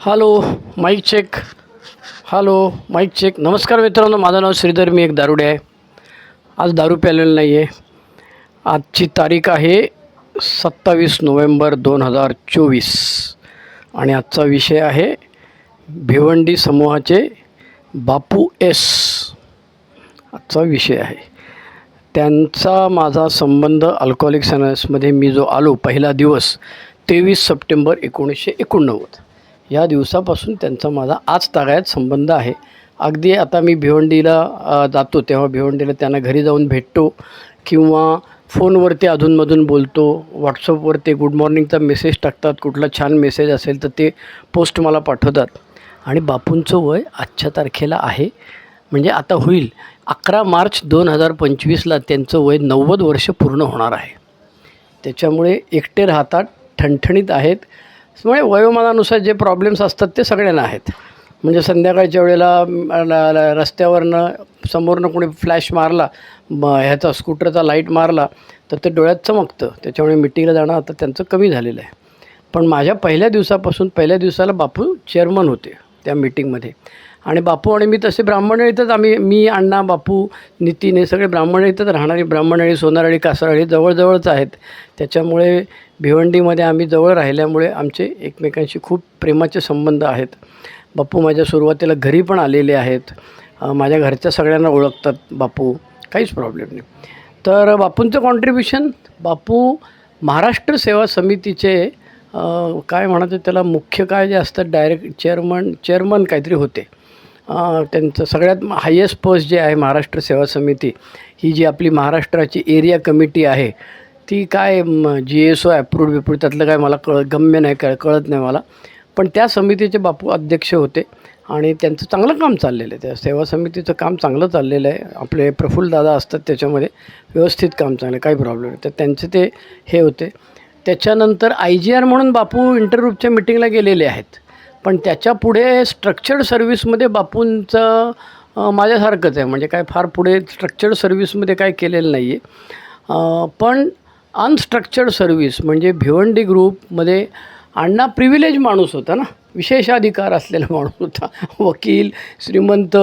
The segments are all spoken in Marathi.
Hello mike check hello mike check नमस्कार मित्रांनो माझं नाव श्रीधर मी एक दारुडे आहे. आज दारू प्यालेलं नाही आहे आजची तारीख आहे सत्तावीस नोव्हेंबर दोन हजार चोवीस. आणि आजचा विषय आहे भिवंडी समूहाचे बापू एस. आजचा विषय आहे. त्यांचा माझा संबंध अल्कोहोलिक सनसमध्ये मी जो आलो पहिला दिवस तेवीस सप्टेंबर एकोणीसशे एकोणनव्वद. या दिवसापासून त्यांचा माझा आज तागायत संबंध आहे. अगदी आता मी भिवंडीला जातो तेव्हा भिवंडीला त्यांना घरी जाऊन भेटतो किंवा फोनवरती अधूनमधून बोलतो. व्हॉट्सअपवर ते गुड मॉर्निंगचा मेसेज टाकतात कुठला छान मेसेज असेल तर ते पोस्ट मला पाठवतात. आणि बापूंचं वय आजच्या तारखेला आहे. म्हणजे आता होईल. अकरा मार्च दोन हजार पंचवीसला त्यांचं वय नव्वद वर्ष पूर्ण होणार आहे. त्याच्यामुळे एकटे राहतात ठणठणीत आहेत. त्यामुळे वयोमानानुसार जे प्रॉब्लेम्स असतात ते सगळ्यांना आहेत. म्हणजे संध्याकाळच्या वेळेला रस्त्यावरनं समोरनं कोणी फ्लॅश मारला म, ह्याचा स्कूटरचा लाइट मारला तर ते डोळ्यात चमकतं. त्याच्यामुळे मिटिंगला जाणं आता त्यांचं कमी झालेलं आहे. पण माझ्या पहिल्या दिवसापासून पहिल्या दिवसाला बापू चेअरमन होते त्या मिटिंगमध्ये आणि बापू आणि मी तसे ब्राह्मणळीतच आम्ही मी अण्णा बापू नितीन हे सगळे ब्राह्मणळीतच राहणारी. ब्राह्मणळी सोनारळी कासारळी जवळजवळच आहेत. त्याच्यामुळे भिवंडीमध्ये आम्ही जवळ राहिल्यामुळे आमचे एकमेकांशी खूप प्रेमाचे संबंध आहेत. बापू माझ्या सुरुवातीला घरी पण आलेले आहेत. माझ्या घरच्या सगळ्यांना ओळखतात बापू. काहीच प्रॉब्लेम नाही. तर बापूंचं कॉन्ट्रीब्युशन बापू महाराष्ट्र सेवा समितीचे काय म्हणायचं त्याला मुख्य काय जे असतात डायरेक्ट चेअरमन चेअरमन काहीतरी होते. त्यांचं सगळ्यात हायेस्ट पोस्ट जे आहे महाराष्ट्र सेवा समिती ही जी आपली महाराष्ट्राची एरिया कमिटी आहे ती काय जी एस ओ ॲप्रूव्ड बिप्रूव्ड त्यातलं काय मला कळ गम्य नाही कळ कळत नाही मला. पण त्या समितीचे बापू अध्यक्ष होते आणि त्यांचं चांगलं काम चाललेलं आहे. त्या सेवा समितीचं काम चांगलं चाललेलं आहे. आपले प्रफुल्लदादा असतात त्याच्यामध्ये व्यवस्थित काम चांगलं आहे काही प्रॉब्लेम नाही. तर त्यांचे ते हे होते. त्याच्यानंतर आय जी आर म्हणून बापू इंटरग्रुपच्या मिटिंगला गेलेले आहेत. पण त्याच्या पुढे स्ट्रक्चर्ड सर्व्हिसमध्ये बापूंचं माझ्यासारखंच आहे. म्हणजे काय फार पुढे स्ट्रक्चर्ड सर्व्हिसमध्ये काय केलेलं नाही आहे पण अनस्ट्रक्चर्ड सर्व्हिस म्हणजे भिवंडी ग्रुपमध्ये अण्णा प्रिव्हिलेज माणूस होता ना. विशेषाधिकार असलेला माणूस होता. वकील श्रीमंत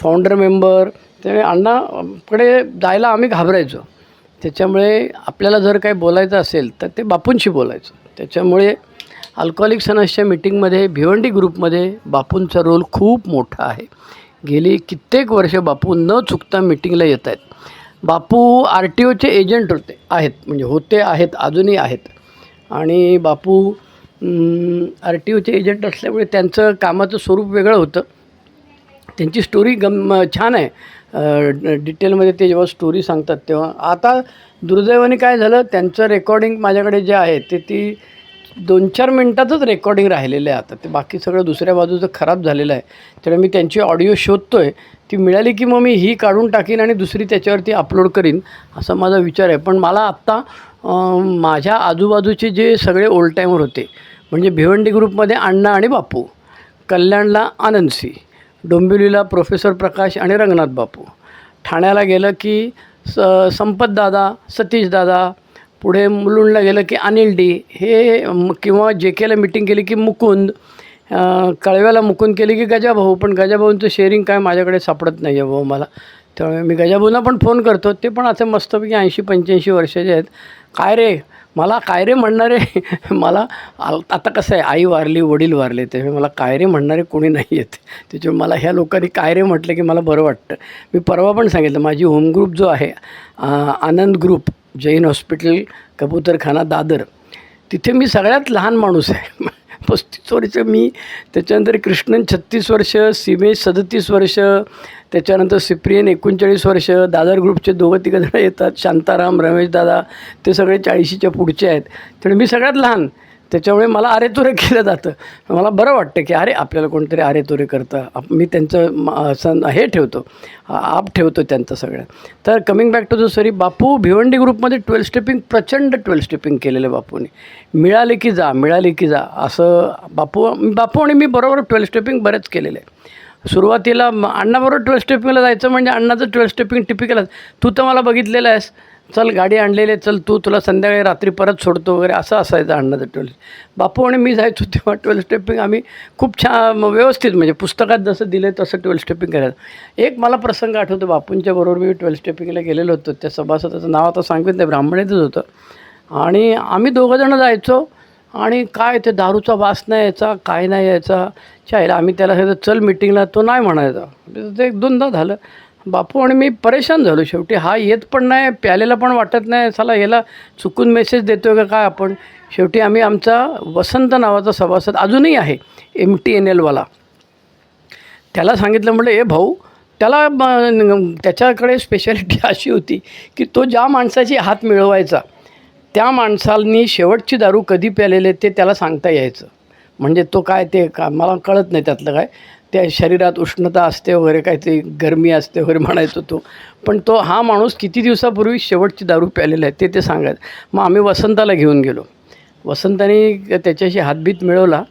फाउंडर मेंबर त्यामुळे अण्णाकडे जायला आम्ही घाबरायचो. त्याच्यामुळे आपल्याला जर काही बोलायचं असेल तर ते बापूंशी बोलायचं. त्याच्यामुळे अल्कोहोलिक सनसच्या मिटिंगमध्ये भिवंडी ग्रुपमध्ये बापूंचा रोल खूप मोठा आहे. गेली कित्येक वर्ष बापू न चुकता मिटिंगला येत आहेत बापू आर टी ओचे एजंट होते आहेत म्हणजे होते आहेत अजूनही आहेत. आणि बापू आर टी ओचे एजंट असल्यामुळे त्यांचं कामाचं स्वरूप वेगळं होतं. त्यांची स्टोरी गम छान आहे. डिटेलमध्ये ते जेव्हा स्टोरी सांगतात तेव्हा. आता दुर्दैवाने काय झालं त्यांचं रेकॉर्डिंग माझ्याकडे जे आहे ते ती दोन चार मिनटातच रेकॉर्डिंग राहिलेलं आहे आता. ते बाकी सगळं दुसऱ्या बाजूचं खराब झालेलं आहे. त्यामुळे मी त्यांची ऑडिओ शोधतो आहे ती मिळाली की मग मी ही काढून टाकीन आणि दुसरी त्याच्यावरती अपलोड करीन असा माझा विचार आहे. पण मला आत्ता माझ्या आजूबाजूचे जे सगळे ओल्ड टाईमर होते म्हणजे भिवंडी ग्रुपमध्ये अण्णा आणि बापू कल्याणला आनंदसी डोंबिवलीला प्रोफेसर प्रकाश आणि रंगनाथ बापू. ठाण्याला गेलं की स संपतदादा सतीशदादा पुढे मुलुंडला गेलं की अनिल डी हे किंवा जे केला मिटिंग केली की मुकुंद कळव्याला मुकुंद केली की गजाभाऊ पण गजाभाऊंचं शेअरिंग काय माझ्याकडे सापडत नाही आहे भाऊ मला. त्यामुळे मी गजाभाऊंना पण फोन करतो. ते पण असं मस्तपैकी ऐंशी पंच्याऐंशी वर्षाचे आहेत. काय रे? मला काय रे म्हणणारे? मला आ- आता कसं आहे? आई वारली वडील वारले त्यामुळे मला काय रे म्हणणारे कोणी नाही आहेत. त्याच्यामुळे मला ह्या लोकांनी काय रे म्हटलं की मला बरं वाटतं. मी परवा पण सांगितलं माझी होम ग्रुप जो आहे आनंद ग्रुप जैन हॉस्पिटल कबूतरखाना दादर. तिथे मी सगळ्यात लहान माणूस आहे. पस्तीस वर्ष मी त्याच्यानंतर कृष्णन छत्तीस वर्ष सीमेश सदतीस वर्ष त्याच्यानंतर सिप्रियन एकोणचाळीस वर्ष दादर ग्रुपचे दोघं तिघं येतात शांताराम रमेश दादा ते सगळे चाळीशीच्या पुढचे आहेत. त्यामुळे मी सगळ्यात लहान. त्याच्यामुळे मला आरेतुरे केलं जातं. मला बरं वाटतं की अरे आपल्याला कोणतरी आरेतुरे करतं. आप मी त्यांचं सण हे ठेवतो. आप ठेवतो त्यांचं सगळं. तर कमिंग बॅक टू द सरी बापू भिवंडी ग्रुपमध्ये ट्वेल्व स्टेपिंग प्रचंड ट्वेल्व स्टेपिंग केलेलं आहे बापूने. मिळाले की जा मिळाले की जा असं बापू बापू आणि मी बरोबर ट्वेल्व स्टेपिंग बरेच केलेलं. आहे सुरुवातीला अण्णाबरोबर ट्वेल्व स्टेपिंगला जायचं म्हणजे अण्णाचं ट्वेल्व स्टेपिंग टिपिकल तू तर मला बघितलेलं आहेस. चल गाडी आणलेली चल तू तुला संध्याकाळी रात्री परत सोडतो वगैरे असं असायचं अण्णाचं ट्वेल्थ बापू आणि मी जायचो तेव्हा ट्वेल्थ स्टेपिंग आम्ही खूप छान व्यवस्थित म्हणजे पुस्तकात जसं दिलं तसं ट्वेल्थ स्टेपिंग करायचं. एक मला प्रसंग आठवतो बापूंच्या बरोबर. मी ट्वेल्थ स्टेपिंगला गेलेलो होतो. त्या सभासदाचं नाव आता सांगितलं नाही ब्राह्मणीतच होतं. आणि आम्ही दोघंजणं जायचो. आणि काय ते दारूचा वास नाही यायचा काय नाही यायचा. चायला आम्ही त्याला सांगितलं चल मिटिंगला तो नाही म्हणायचा. ते एक दोनदा झालं. बापू आणि मी परेशान झालो शेवटी. हा येत पण नाही प्यालेला पण वाटत नाही. चला याला चुकून मेसेज देतो का काय आपण? शेवटी आम्ही आमचा वसंत नावाचा सभासद अजूनही आहे एम टी एन एलवाला त्याला सांगितलं म्हटलं ए भाऊ त्याला त्याच्याकडे स्पेशालिटी अशी होती की तो ज्या माणसाची हात मिळवायचा त्या माणसांनी शेवटची दारू कधी प्यालेले ते त्याला सांगता यायचं. म्हणजे तो काय ते का मला कळत नाही त्यातलं काय. त्या शरीरात उष्णता असते वगैरे काहीतरी गरमी असते वगैरे म्हणायचो तो. पण तो हा माणूस किती दिवसापूर्वी शेवटची दारू प्यालेला आहे ते ते सांगायचं मग आम्ही वसंताला घेऊन गेलो. वसंताने त्याच्याशी हातबीत मिळवला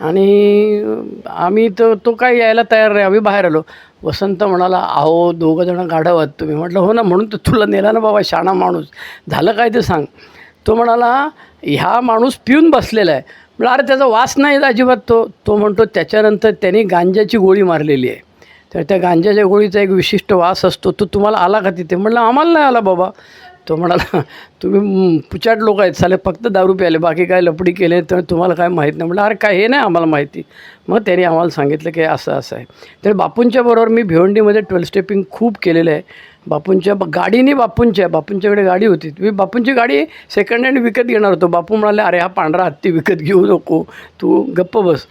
आणि आम्ही तो तो काय यायला तयार नाही. आम्ही बाहेर आलो. वसंत म्हणाला अहो दोघं जणं तुम्ही. म्हटलं हो ना म्हणून तर तुला नेला ना बाबा शाणा माणूस. झालं काय ते सांग. तो म्हणाला ह्या माणूस पिऊन बसलेला आहे. म्हटलं अरे त्याचा वास नाही अजिबात. तो तो म्हणतो त्याच्यानंतर त्यांनी गांजाची गोळी मारलेली आहे. तर त्या गांजाच्या गोळीचा एक विशिष्ट वास असतो तो तुम्हाला आला का तिथे? म्हटलं आम्हाला नाही आला बाबा. तो म्हणाला तुम्ही पुचाट लोक आहेत साले फक्त दारू प्याले बाकी काय लपडी केले तर तुम्हाला काय माहीत नाही. म्हटलं अरे काय हे नाही आम्हाला माहिती. मग त्यांनी आम्हाला सांगितलं की असं असं आहे. तर बापूंच्या बरोबर मी भिवंडीमध्ये ट्वेल्व स्टेपिंग खूप केलेलं आहे. बापूंच्या गाडीने बापूंच्या बापूंच्याकडे गाडी होती. मी बापूंची गाडी सेकंड हँड विकत घेणार होतो. बापू म्हणाले अरे हा पांढरा हत्ती विकत घेऊ नको तू गप्प बस.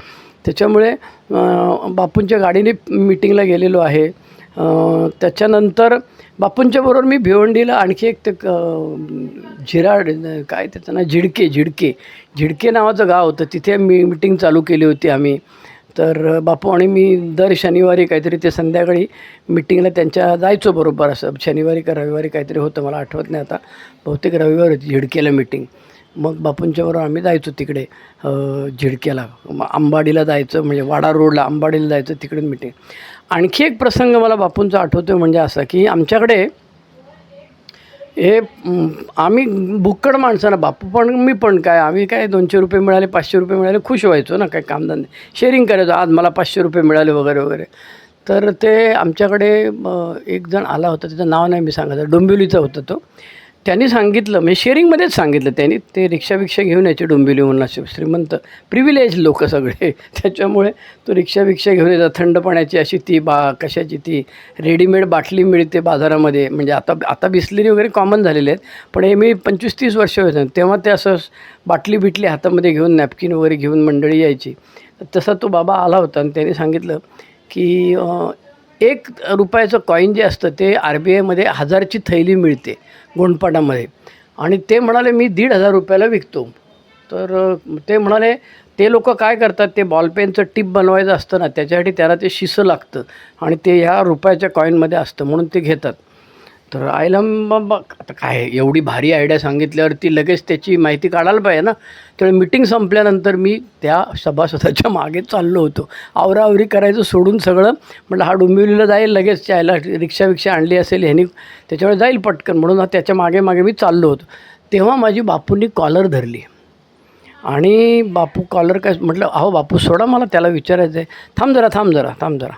त्याच्यामुळे बापूंच्या गाडीने मीटिंगला गेलेलो आहे. त्याच्यानंतर बापूंच्या बरोबर मी भिवंडीला आणखी एक ते क- झिराड काय त्याचं ना झिडके झिडके झिडके नावाचं गाव होतं. तिथे मी मिटिंग चालू केली होती आम्ही. तर बापू आणि मी दर शनिवारी काहीतरी ते संध्याकाळी मिटिंगला त्यांच्या जायचो बरोबर. असं शनिवारी का रविवारी काहीतरी होतं मला आठवत नाही आता. बहुतेक रविवार होती झिडकेला मिटिंग मग बापूंच्याबरोबर आम्ही जायचो तिकडे. झिडक्याला. मग अंबाडीला जायचं म्हणजे वाडा रोडला अंबाडीला जायचं तिकडे मिटिंग आणखी एक प्रसंग मला बापूंचा आठवतो आहे म्हणजे असा की आमच्याकडे हे आम्ही भुक्कड माणसं ना बापू पण मी पण काय आम्ही काय दोनशे रुपये मिळाले पाचशे रुपये मिळाले खुश व्हायचो ना काय कामधंदे शेअरिंग करायचो आज मला पाचशे रुपये मिळाले वगैरे वगैरे. तर ते आमच्याकडे एक जण आला होता त्याचं नाव नाही मी सांगायचं डोंबिवलीचा होता तो. त्यांनी सांगितलं म्हणजे शेअरिंगमध्येच सांगितलं त्यांनी ते रिक्षा बिक्षा घेऊन यायचे डोंबिवलीहून असे श्रीमंत प्रिव्हिलेज लोक सगळे. त्याच्यामुळे तो रिक्षा विक्षा घेऊन यायचा. थंड पाण्याची अशी ती बा कशाची ती रेडीमेड बाटली मिळते बाजारामध्ये. म्हणजे आता आता बिसलेरी वगैरे कॉमन झालेले आहेत पण हे मी पंचवीस तीस वर्ष होते तेव्हा ते असं बाटली बिटली हातामध्ये घेऊन नॅपकिन वगैरे घेऊन मंडळी यायची. तसा तो बाबा आला होता आणि त्यांनी सांगितलं की एक रुपयाचं कॉईन जे असतं ते आर बी आयमध्ये हजारची थैली मिळते. गोंडपाटामध्ये आणि ते म्हणाले मी दीड हजार रुपयाला विकतो. तर ते म्हणाले ते लोक काय करतात ते बॉलपेनचं टिप बनवायचं असतं ना त्याच्यासाठी त्याला ते शिसं लागतं आणि ते ह्या रुपयाच्या कॉईनमध्ये असतं म्हणून ते घेतात. तर आईला मग बघ आता काय एवढी भारी आयडिया सांगितल्यावर ती लगेच त्याची माहिती काढायला पाहिजे ना. तर मिटिंग संपल्यानंतर मी त्या सभासदाच्या मागे चाललो होतो. आवराआवरी करायचं सोडून सगळं. म्हटलं हा डोंबिवलीला जाईल लगेच यायला रिक्षा विक्षा आणली असेल ह्यानी त्याच्यामुळे जाईल पटकन. म्हणून त्याच्यामागे मागे मी चाललो होतो. तेव्हा माझी बापूंनी कॉलर धरली. आणि बापू कॉलर काय म्हटलं अहो बापू सोडा मला त्याला विचारायचं आहे थांब जरा थांब जरा थांब जरा.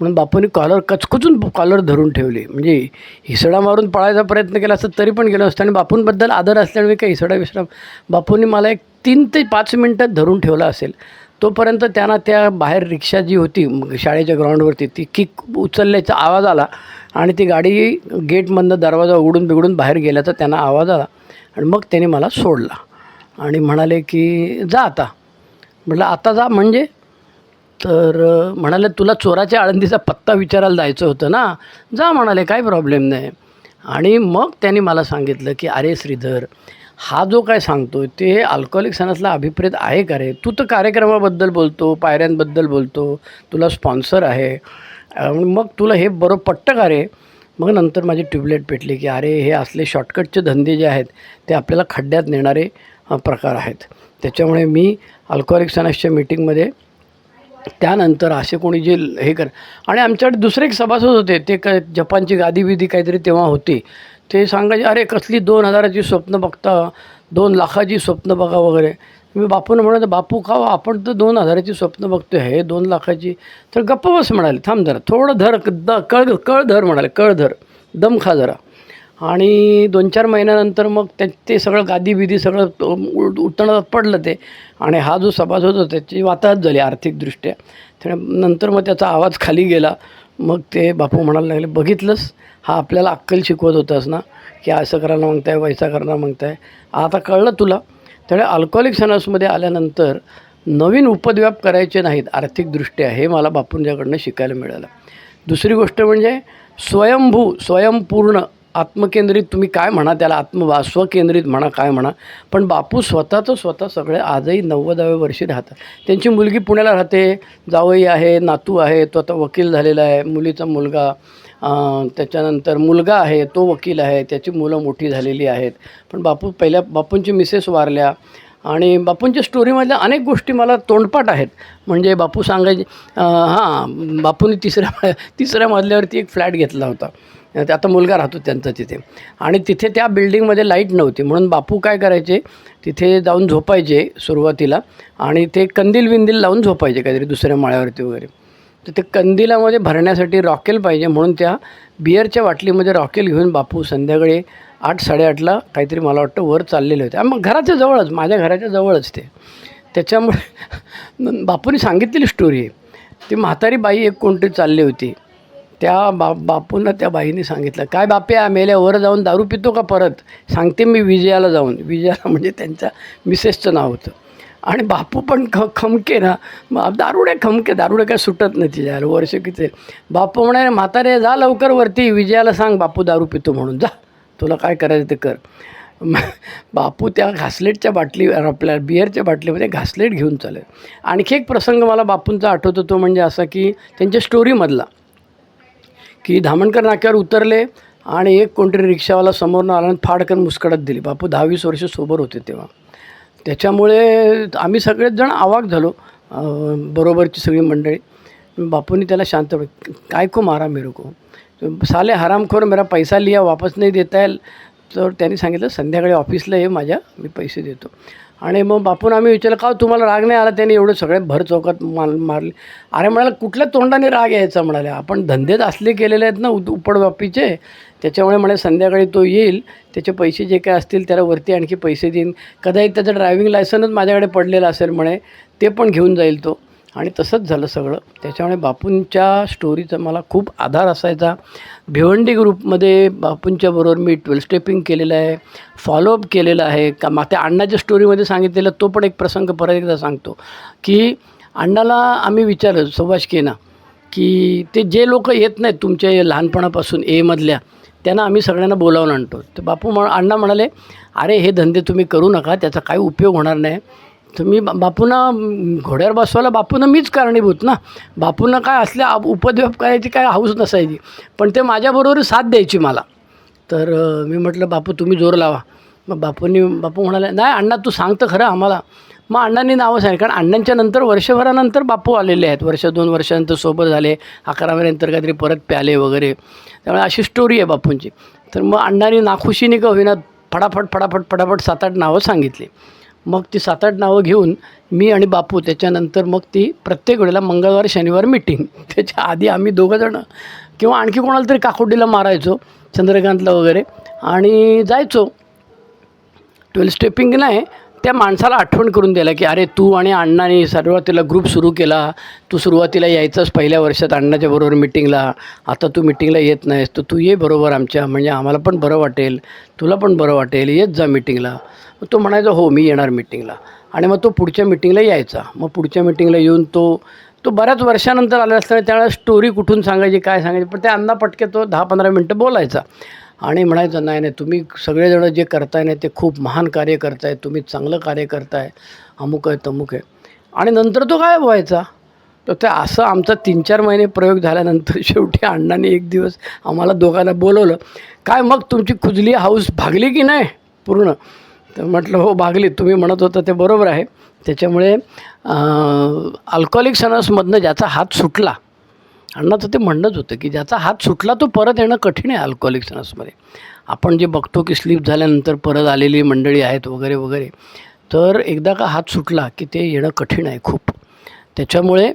म्हणून बापूंनी कॉलर कचकचून कॉलर धरून ठेवली. म्हणजे हिसडा मारून पळायचा प्रयत्न केला असता तरी पण गेलो असतं आणि बापूंबद्दल आदर असल्यामुळे काही हिसडा विसडा बापूंनी मला एक तीन ते पाच मिनटात धरून ठेवला असेल. तोपर्यंत त्यांना त्या बाहेर रिक्षा जी होती शाळेच्या ग्राउंडवरती ती किक उचलल्याचा आवाज आला. आणि ती गाडी गेटमधनं दरवाजा उघडून बिघडून बाहेर गेल्याचा त्यांना आवाज आला. आणि मग त्याने मला सोडला. आणि म्हणाले की जा आता. म्हटलं आता जा म्हणजे? तर म्हणाले तुला चोराच्या आळंदीचा पत्ता विचारायला जायचं होतं ना? जा म्हणाले काही प्रॉब्लेम नाही. आणि मग त्यांनी मला सांगितलं की अरे श्रीधर हा जो काय सांगतो ते अल्कोहोलिक सणातला अभिप्रेत आहे का रे? तू तर कार्यक्रमाबद्दल बोलतो पायऱ्यांबद्दल बोलतो तुला स्पॉन्सर आहे. मग तुला हे बरोबर पट्ट का रे? मग नंतर माझी ट्यूबलाईट पेटली की अरे हे असले शॉर्टकटचे धंदे जे आहेत ते आपल्याला खड्ड्यात नेणारे प्रकार आहेत. त्याच्यामुळे मी अल्कोहोलिक सणासच्या मीटिंगमध्ये त्यानंतर असे कोणी जे हे कर आणि आमच्याकडे दुसरे एक सभासद होते ते क जपानची गादी काहीतरी तेव्हा होती. ते सांगायचे अरे कसली दोन हजाराची स्वप्न बघता दोन लाखाची स्वप्न बघा वगैरे. मी बापून म्हणत बापू का हो, आपण तर दोन हजाराची स्वप्न बघतो हे दोन लाखाची. तर गप्प बस म्हणाले थांब जरा थोडं धर द कळ कळ धर म्हणाले कळ धर दम खा जरा. आणि दोन चार महिन्यानंतर मग ते ते सगळं गादी बिदी सगळं उल- पडलं ते. आणि हा जो सभासद होता त्याची वाताहत झाली आर्थिकदृष्ट्या. त्या नंतर मग त्याचा आवाज खाली गेला. मग ते बापू म्हणायला लागले बघितलंस? हा आपल्याला अक्कल शिकवत होतास ना की असं करायला मागताय वैसा करायला मागताय. आता कळलं तुला? त्यामुळे अल्कोहोलिक सणासमध्ये आल्यानंतर नवीन उपद्व्याप करायचे नाहीत आर्थिकदृष्ट्या हे मला बापूंच्याकडनं शिकायला मिळालं. दुसरी गोष्ट म्हणजे स्वयंभू स्वयंपूर्ण आत्मकेंद्रित तुम्ही काय म्हणा त्याला आत्मवास्वकेंद्रित म्हणा काय म्हणा. पण बापू स्वतःचं स्वतः सगळे आजही नव्वदाव्या वर्षी राहतात. त्यांची मुलगी पुण्याला राहते जावई आहे नातू आहे तो आता वकील झालेला आहे मुलीचा मुलगा त्याच्यानंतर मुलगा आहे तो वकील आहे त्याची मुलं मोठी झालेली आहेत. पण बापू पहिल्या बापूंची मिसेस वारल्या. आणि बापूंच्या स्टोरीमधल्या अनेक गोष्टी मला तोंडपाठ आहेत. म्हणजे बापू सांगायचे हां बापूंनी तिसऱ्या तिसऱ्या मजल्यावरती एक फ्लॅट घेतला होता. आता मुलगा राहतो त्यांचा तिथे. आणि तिथे त्या बिल्डिंगमध्ये लाइट नव्हती. म्हणून बापू काय करायचे तिथे जाऊन झोपायचे सुरुवातीला आणि ते कंदील विंदील लावून झोपायचे काहीतरी दुसऱ्या माळ्यावरती वगैरे. तर ते कंदिलामध्ये भरण्यासाठी रॉकेल पाहिजे म्हणून त्या बिअरच्या बाटलीमध्ये रॉकेल घेऊन बापू संध्याकाळी आठ साडेआठला काहीतरी मला वाटतं वर चाललेले होते. मग घराच्या जवळच माझ्या घराच्या जवळच ते. त्याच्यामुळे बापूने सांगितलेली स्टोरी आहे. ती म्हातारी बाई एक कोणती चालली होती. त्या बा बापूंना त्या बाईने सांगितलं काय बाप्या मेल्या वर जाऊन दारू पितो का परत? सांगते मी विजयाला जाऊन. विजयाला म्हणजे त्यांच्या मिसेसचं नाव होतं. आणि बापू पण ख खमके ना. मग दारुडे खमके दारुडे काय सुटत नाही तिच्या वर्ष किती बापू म्हणाले म्हातारे जा लवकर वरती. विजयाला सांग बापू दारू पितो म्हणून. जा. तुला काय करायचं ते कर. बापू त्या घासलेटच्या बाटली आपल्या बिअरच्या बाटलीमध्ये घासलेट घेऊन चालेल. आणखी एक प्रसंग मला बापूंचा आठवतो तो म्हणजे असा की त्यांच्या स्टोरीमधला की धामणकर नाक्यावर उतरले आणि एक कोणतरी रिक्षावाला समोरनं आला आणि फाडकन मुस्कडत दिली. बापू दहावीस वर्ष सोबत होते तेव्हा. त्याच्यामुळे आम्ही सगळेच जण आवाक झालो बरोबरची सगळी मंडळी. बापूंनी त्याला शांत काय को मारा मेरे को? साले हरामखोर मेरा पैसा लिया वापस नाही देता येईल. तर त्यांनी सांगितलं संध्याकाळी ऑफिसला ये माझ्या मी पैसे देतो. आणि मग बापून आम्ही विचारलं का तुम्हाला राग नाही आला? त्यांनी एवढं सगळे भर चौकात माल मारले. अरे म्हणाला कुठल्या तोंडाने राग यायचा? म्हणाले. आपण धंदेच असले केलेले आहेत ना उद उपडवापीचे त्याच्यामुळे म्हणे संध्याकाळी तो येईल त्याचे पैसे जे काय असतील त्याला वरती आणखी पैसे देईन. कदाचित त्याचं ड्रायव्हिंग लायसनच माझ्याकडे पडलेलं असेल म्हणे ते पण घेऊन जाईल तो. आणि तसंच झालं सगळं. त्याच्यामुळे बापूंच्या स्टोरीचा मला खूप आधार असायचा. भिवंडी ग्रुपमध्ये बापूंच्या बरोबर मी ट्वेल स्टेपिंग केलेलं आहे फॉलोअप केलेलं आहे. का मा त्या अण्णाच्या स्टोरीमध्ये सांगितलेलं तो पण एक प्रसंग परत एकदा सांगतो. की अण्णाला आम्ही विचारलं सुभाषकीना की ते जे लोक येत नाहीत तुमच्या या लहानपणापासून एमधल्या त्यांना आम्ही सगळ्यांना बोलावून आणतो. तर बापू म्हण अण्णा म्हणाले अरे हे धंदे तुम्ही करू नका त्याचा काही उपयोग होणार नाही. तुम्ही मी बापूंना घोड्यावर बसवायला बापूंना मीच कारणीभूत ना. बापूंना काय असल्या आप- उपद्व्याप करायची काय हाऊस नसायची. पण ते माझ्याबरोबर साथ द्यायची मला. तर मी म्हटलं बापू तुम्ही जोर लावा. मग बापूंनी बापू म्हणाले नाही अण्णा तू सांगतं खरं आम्हाला. मग अण्णांनी नावं सांगितलं. कारण अण्णांच्या नंतर वर्षभरानंतर बापू आलेले आहेत. वर्ष दोन वर्षानंतर सोबत झाले. अकरा महिन्यानंतर काहीतरी परत प्याले वगैरे. त्यामुळे अशी स्टोरी आहे बापूंची. तर मग अण्णांनी नाखुशीने का होईना फटाफट फटाफट फटाफट सात आठ नावं सांगितली. मग ती सात आठ नावं घेऊन मी आणि बापू त्याच्यानंतर मग ती प्रत्येक वेळेला मंगळवार शनिवार मिटिंग त्याच्या आधी आम्ही दोघंजणं किंवा आणखी कोणाला तरी काकोडीला मारायचो चंद्रकांतला वगैरे. आणि जायचो. ट्वेल्थ स्टेपिंग नाही त्या माणसाला आठवण करून द्यायला की अरे तू आणि अण्णाने सुरुवातीला ग्रुप सुरू केला. तू सुरुवातीला यायचंच पहिल्या वर्षात अण्णाच्या बरोबर मिटिंगला आता तू मिटिंगला येत नाहीस तर तू ये बरोबर आमच्या. म्हणजे आम्हाला पण बरं वाटेल तुला पण बरं वाटेल येत जा मिटिंगला मग तो म्हणायचा हो मी येणार मिटिंगला आणि मग तो पुढच्या मिटिंगला यायचा. मग पुढच्या मिटिंगला येऊन तो तो बऱ्याच वर्षानंतर आला असताना त्यावेळेला स्टोरी कुठून सांगायची काय सांगायची पण त्या अन्ना पटके तो दहा पंधरा मिनटं बोलायचा. आणि म्हणायचं नाही नाही तुम्ही सगळेजणं जे करताय ना ते खूप महान कार्य करताय तुम्ही चांगलं कार्य करताय अमुक आहे तमुक आहे. आणि नंतर तो गायब व्हायचा. तर ते असं आमचा तीन चार महिने प्रयोग झाल्यानंतर शेवटी अण्णाने एक दिवस आम्हाला दोघांना बोलवलं काय मग तुमची खुजली हाऊस भागली की नाही पूर्ण? तर म्हटलं हो भागली तुम्ही म्हणत होता ते बरोबर आहे. त्याच्यामुळे अल्कोहोलिक सनसमधनं ज्याचा हात सुटला अण्णा तर ते म्हणणंच होतं की ज्याचा हात सुटला तो परत येणं कठीण आहे अल्कोहोलिक सणासमध्ये आपण जे बघतो की स्लीप झाल्यानंतर परत आलेली मंडळी आहेत वगैरे वगैरे तर एकदा का हात सुटला की ते येणं कठीण आहे खूप. त्याच्यामुळे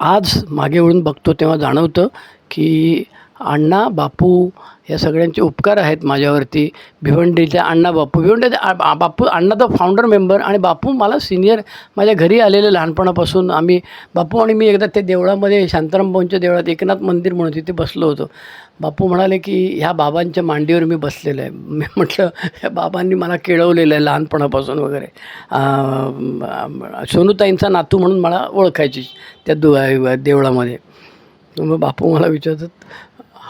आज मागे वळून बघतो तेव्हा जाणवतं की अण्णा बापू या सगळ्यांचे उपकार आहेत माझ्यावरती. भिवंडीच्या अण्णा बापू. भिवंडीचे बापू अण्णा तर फाउंडर मेंबर आणि बापू मला सिनियर माझ्या घरी आलेले लहानपणापासून आम्ही बापू आणि मी एकदा ते देवळामध्ये शांतारामबाऊंच्या देवळात एकनाथ मंदिर म्हणून तिथे बसलो होतो. बापू म्हणाले की ह्या बाबांच्या मांडीवर मी बसलेलो आहे. मी म्हटलं ह्या बाबांनी मला केळवलेलं आहे लहानपणापासून वगैरे. सोनूताईंचा नातू म्हणून मला ओळखायची त्या दु देवळामध्ये. मग बापू मला विचारतात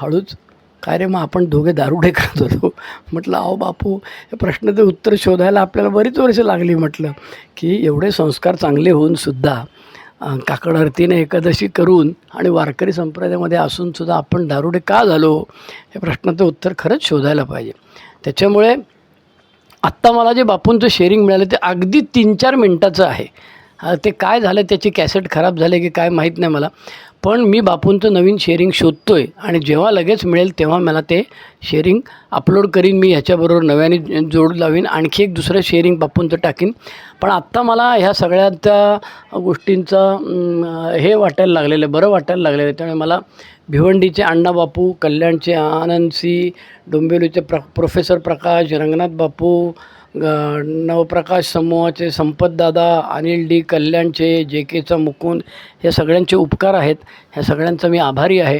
हळूच. काय रे मग आपण दोघे दारुडे करत होतो. म्हटलं अहो बापू या प्रश्नाचं उत्तर शोधायला आपल्याला बरीच वर्ष लागली म्हटलं. की एवढे संस्कार चांगले होऊन सुद्धा काकड आरतीने एकादशी करून आणि वारकरी संप्रदायामध्ये असून सुद्धा आपण दारुडे का झालो या प्रश्नाचं उत्तर खरंच शोधायला पाहिजे. त्याच्यामुळे आत्ता मला जे बापूंचं शेअरिंग मिळालं ते अगदी तीन चार मिनटाचं आहे. ते काय झालं त्याची कॅसेट खराब झाले की काय माहीत नाही मला. पण मी बापूंचं नवीन शेअरिंग शोधतो आहे आणि जेव्हा लगेच मिळेल तेव्हा मला ते शेअरिंग अपलोड करीन मी ह्याच्याबरोबर नव्याने जोड लावीन. आणखी एक दुसरं शेअरिंग बापूंचं टाकीन. पण आत्ता मला ह्या सगळ्या त्या गोष्टींचं हे वाटायला लागलेलं आहे बरं वाटायला लागलेलं आहे. त्यामुळे मला भिवंडीचे अण्णा बापू कल्याणचे आनंद सी डोंबिवलीचे प्र प्रोफेसर प्रकाश रंगनाथ बापू नवप्रकाश समूहाचे संपतदादा अनिल डी कल्याणचे जे केचा मुकुंद हे सगळ्यांचे उपकार आहेत. ह्या सगळ्यांचा मी आभारी आहे.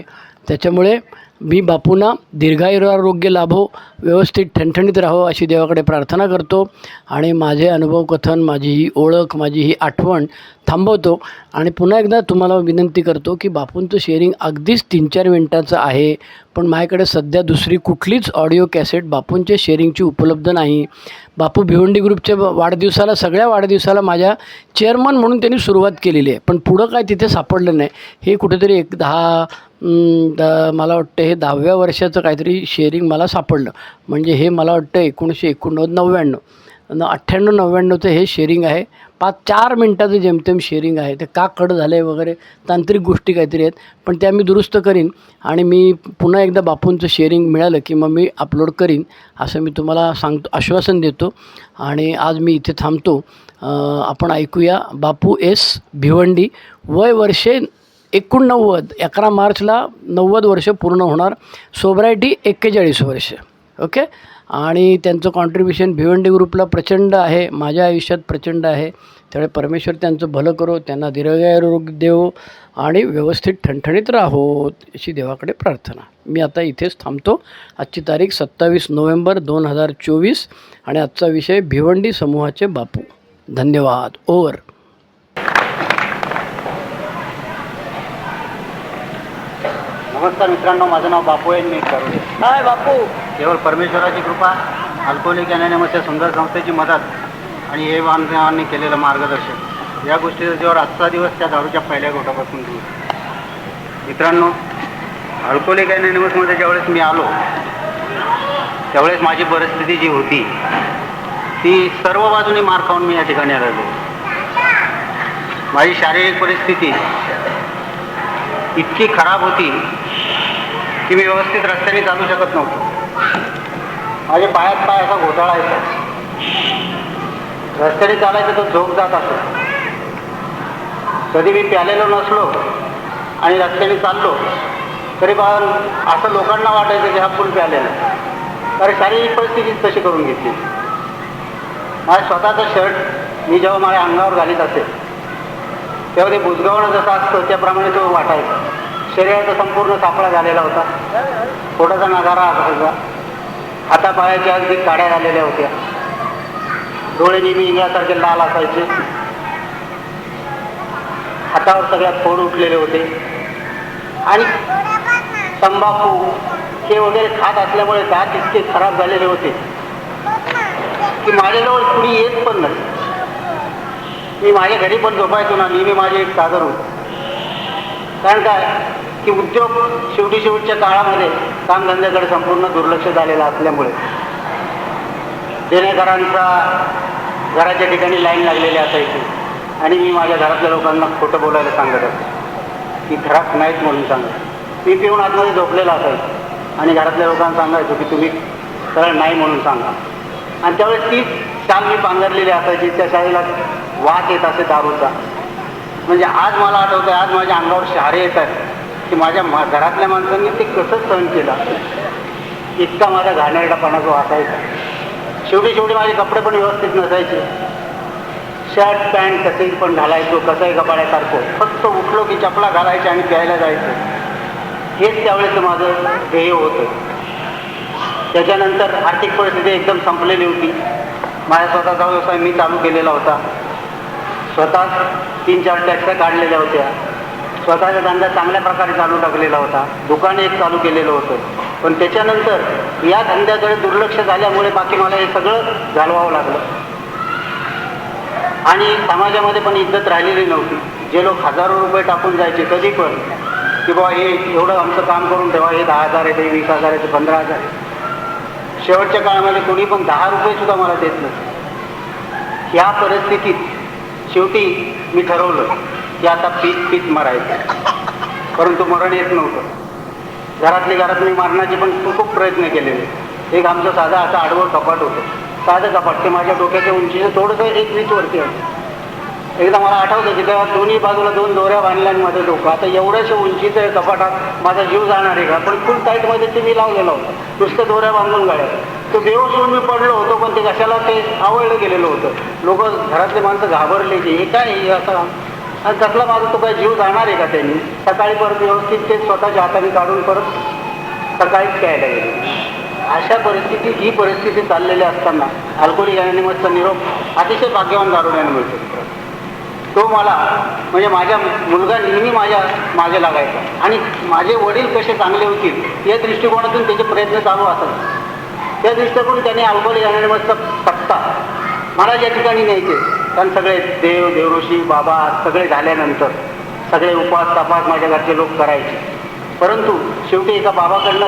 त्याच्यामुळे मी बापूंना दीर्घायुरारोग्य लाभो. व्यवस्थित ठणठणीत राहो अशी देवाकडे प्रार्थना करतो आणि माझे अनुभव कथन माझी ही ओळख माझी ही आठवण थांबवतो. आणि पुन्हा एकदा तुम्हाला विनंती करतो की बापूंचं शेअरिंग अगदीच तीन चार मिनटाचं आहे पण माझ्याकडे सध्या दुसरी कुठलीच ऑडिओ कॅसेट बापूंच्या शेअरिंगची उपलब्ध नाही. बापू भिवंडी ग्रुपच्या वाढदिवसाला सगळ्या वाढदिवसाला माझ्या चेअरमन म्हणून त्यांनी सुरुवात केलेली आहे. पण पुढं काय तिथे सापडलं नाही. हे कुठेतरी एक दहा द मला वाटतं हे दहाव्या वर्षाचं काहीतरी शेअरिंग मला सापडलं. म्हणजे हे मला वाटतं एकोणीसशे एकोणनव्वद नव्याण्णव. न अठ्ठ्याण्णव नव्याण्णवचं हे शेअरिंग आहे. पाच चार मिनटाचं जेमतेम शेअरिंग आहे. ते का कट झालं आहे वगैरे तांत्रिक गोष्टी काहीतरी आहेत. पण त्या मी दुरुस्त करीन आणि मी पुन्हा एकदा बापूंचं शेअरिंग मिळालं की मग मी अपलोड करीन असं मी तुम्हाला सांगतो आश्वासन देतो. आणि आज मी इथे थांबतो. आपण ऐकूया बापू एस भिवंडी. वय वर्षे एकोणनव्वद अकरा मार्चला नव्वद वर्ष पूर्ण होणार. सोब्रायटी एक्केचाळीस वर्ष. ओके? आणि त्यांचं कॉन्ट्रीब्युशन भिवंडी ग्रुपला प्रचंड आहे. माझ्या आयुष्यात प्रचंड आहे. त्यामुळे परमेश्वर त्यांचं भलं करो त्यांना दीर्घायुरोग देव आणि व्यवस्थित ठणठणीत राहो अशी देवाकडे प्रार्थना. मी आता इथेच थांबतो. आजची तारीख सत्तावीस नोव्हेंबर दोन हजार चोवीस आणि आजचा विषय भिवंडी समूहाचे बापू. धन्यवाद. ओवर नमस्कार मित्रांनो माझं नाव बापू आहे. मी करू हाय बापू. केवळ परमेश्वराची कृपा अल्कोली अनॅनिमसच्या सुंदर संस्थेची मदत आणि हे बांधवांनी केलेलं मार्गदर्शन. या गोष्टीचा जेव्हा आजचा दिवस त्या दारूच्या पहिल्या गोटापासून दिली मित्रांनो अल्कोली अनॅनिमसमध्ये ज्यावेळेस मी आलो त्यावेळेस माझी परिस्थिती जी होती ती सर्व बाजूने मार खाऊन मी या ठिकाणी आलेलो. माझी शारीरिक परिस्थिती इतकी खराब होती की मी व्यवस्थित रस्त्याने चालू शकत नव्हतो. माझे पायात पाय असा घोटाळा येतो. रस्त्याने चालायचं तर झोप जात असतो कधी मी प्यालेलो नसलो आणि रस्त्याने चाललो तरी पण असं लोकांना वाटायचं की हा फुल प्यालेला अरे कारण शारीरिक परिस्थितीच तशी करून घेतली. माझ्या स्वतःचं शर्ट मी जेव्हा माझ्या अंगावर घालीत असेल तेव्हा ते बुजगावणं जसं असतं त्याप्रमाणे तो वाटायचा. शरीराचा संपूर्ण सापळा झालेला होता. थोडासा नगारा असायचा हातापायाच्या अगदी काड्या झालेल्या होत्या. डोळे नेहमी इंग्यासारखे लाल असायचे. हातावर सगळ्यात फोड उठलेले होते. आणि तंबाखू हे वगैरे खात असल्यामुळे दात इतके खराब झालेले होते की माझ्याजवळ कुणी येत पण नाही. मी माझ्या घरी पण झोपायचो ना. नेहमी माझे एक चादर होते. कारण काय? की उद्योग शेवटी शेवटच्या काळामध्ये कामधंद्याकडे संपूर्ण दुर्लक्ष झालेलं असल्यामुळे देणेकरांचा घराच्या ठिकाणी लाईन लागलेली असायची. आणि मी माझ्या घरातल्या लोकांना खोटं बोलायला सांगत असतो की घरात नाहीत म्हणून सांगत. मी पिऊन आतमध्ये झोपलेला असायचं. आणि घरातल्या लोकांना सांगायचो की तुम्ही सरळ नाही म्हणून सांगा. आणि त्यावेळेस ती शाल मी पांघरलेली असायची. त्या शाळेला वास येत असे दारूचा. म्हणजे आज मला आठवतं आज माझ्या अंगावर शहारे येत आहेत. की माझ्या मा घरातल्या माणसांनी ते कसं सहन केलं? इतका माझा घाणेरडापणा जो असायचा शेवटी शेवटी माझे कपडे पण व्यवस्थित नसायचे. शर्ट पॅन्ट कसे पण घालायचो कसंही कपाड्यासारखं फक्त उठलो की चपला घालायचे आणि प्यायला जायचं. हेच त्यावेळेचं माझं ध्येय होतं. त्याच्यानंतर आर्थिक परिस्थिती एकदम संपलेली होती. माझ्या स्वतःचा व्यवसाय मी चालू केलेला होता. स्वतः तीन चार टॅक्स्या काढलेल्या होत्या. स्वतःचा धंदा चांगल्या प्रकारे चालू टाकलेला होता. दुकान एक चालू केलेलं होतं. पण त्याच्यानंतर या धंद्याकडे दुर्लक्ष झाल्यामुळे बाकी मला हे सगळं घालवावं लागलं. आणि समाजामध्ये पण इज्जत राहिलेली नव्हती. जे लोक हजारो रुपये टाकून जायचे कधी पण की बाबा हे एवढं आमचं काम करून ठेवा हे दहा हजार आहे ते वीस हजार आहे ते पंधरा हजार आहे. शेवटच्या काळामध्ये कोणी पण दहा रुपये सुद्धा मला देत नव्हतं. ह्या परिस्थितीत शेवटी मी ठरवलं की आता पीक पीक मरायचं. परंतु मरण येत नव्हतं. घरातली घरात मी मारण्याचे पण खूप प्रयत्न केलेले. एक आमचं साधं असं आडवं कपाट होतं. साधं कपाट ते माझ्या डोक्याच्या उंचीचं थोडंसं एक वीसवरती होतं. एकदा मला आठवतं की तेव्हा दोन्ही बाजूला दोन दोऱ्या बांधल्यांमध्ये डोकं. आता एवढ्याशा उंचीचं आहे कपाटात माझा जीव जाणार आहे का? पण फुल टाईटमध्ये ते मी लावलेलं होतं. नुसतं दोऱ्या बांधून गाड्या. तो बेहोश होऊन मी पडलो होतो पण ते कशाला ते आवडलं गेलेलं होतं. लोक घरातले माणसं घाबरले की हे काय हे असं? आणि कसला माझा तो काय जीव जाणार आहे का त्यांनी? सकाळी परत व्यवस्थित ते स्वतःच्या हाताने काढून परत सकाळीच प्यायला गेले. अशा परिस्थितीत ही परिस्थिती चाललेली असताना अल्कोली अॅनिमसचा निरोप अतिशय भाग्यवान दारुण्याने मिळतो तो मला म्हणजे माझ्या मुलगा नेहमी माझ्या मागे लागायचा. आणि माझे वडील कसे चांगले होतील या दृष्टिकोनातून त्याचे प्रयत्न चालू असतात त्या दृष्टिकोन त्याने अल्कोली अॅनिमसचा पत्ता मला ज्या ठिकाणी न्यायचे. कारण सगळे देव देवऋषी बाबा सगळे झाल्यानंतर सगळे उपास तपास माझ्या घरचे लोक करायचे. परंतु शेवटी एका बाबाकडनं